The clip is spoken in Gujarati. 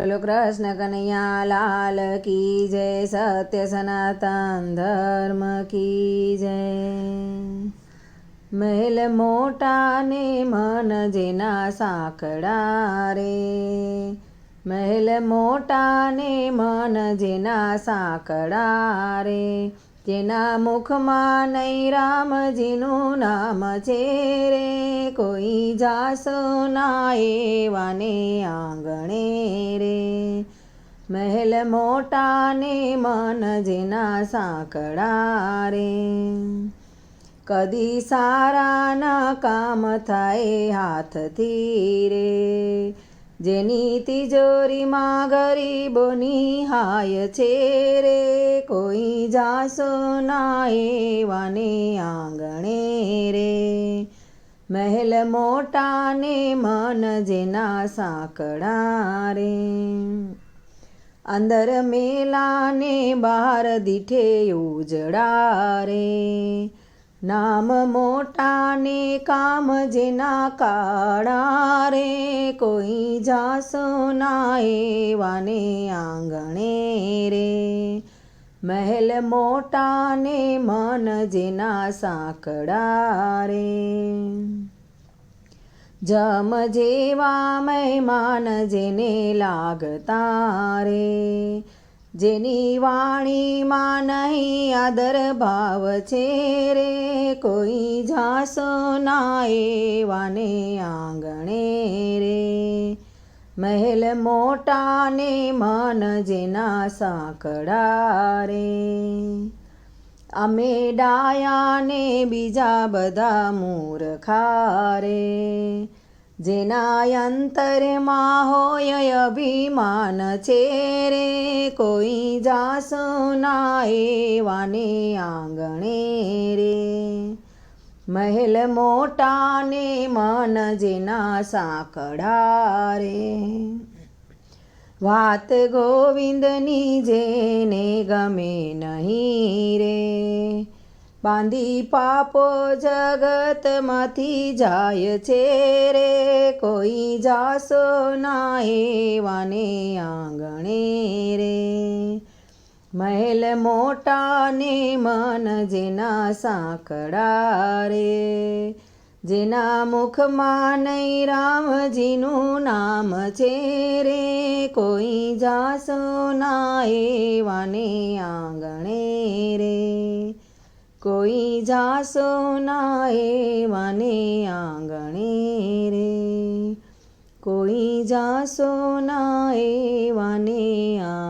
બોલો કૃષ્ણ કનૈયા, લાલ કી જય, સત્ય સનાતન ધર્મ કી જય. મહેલ મોટા ને મન જેના સાંકડા રે. મહેલ મોટા ને મન જેના સાંકડા રે. જેના મુખમાં નહીં રામજીનું નામ છે રે, કોઈ જાસો ના એવાને આંગણે રે. મહેલ મોટા ને મન જેના સાંકડા રે. કદી સારાના કામ થાય હાથથી રે. જેની તિજોરીમાં ગરીબોની હાય છે રે, કોઈ જાસો ના એવાને આંગણે રે. મહેલ મોટા ને મન જેના સાંકડા રે. અંદર મેલાને બહાર દીઠે ઉજડા રે. નામ મોટા ને કામ જેના કાળા રે, કોઈ જાસો ના એવાને આંગણે રે. મહેલ મોટા ને મન જેના સાંકડા રે. જમ જેવા મહેમાન જેને લાગતા રે. જેની વાણીમાં નહીં આદર ભાવ છે રે, કોઈ જાસો ના એવાને આંગણે રે. મહેલ મોટા ને મન જેના સાંકડા રે. અમે ડાયાને બીજા બધા મૂર્ખા રે. જેના અંતરમાં હોય અભિમાન છે રે કોઈ જાસો ના એવાને આંગણે રે. મહેલ મોટા ને મન જેના સાંકડા રે વાત ગોવિંદની જેને ગમે નહીં રે. બાંધી પાપો જગતમાંથી જાય છે રે, કોઈ જાસો ના એવાને આંગણે રે. મહેલ મોટા ને મન જેના સાંકડા રે, જેના મુખમાં નહીં રામજીનું નામ છે રે, કોઈ જાસો ના એવાને આંગણે રે. કોઈ જાસો ના મને આંગણે રે. કોઈ જાસો ના મને આંગણે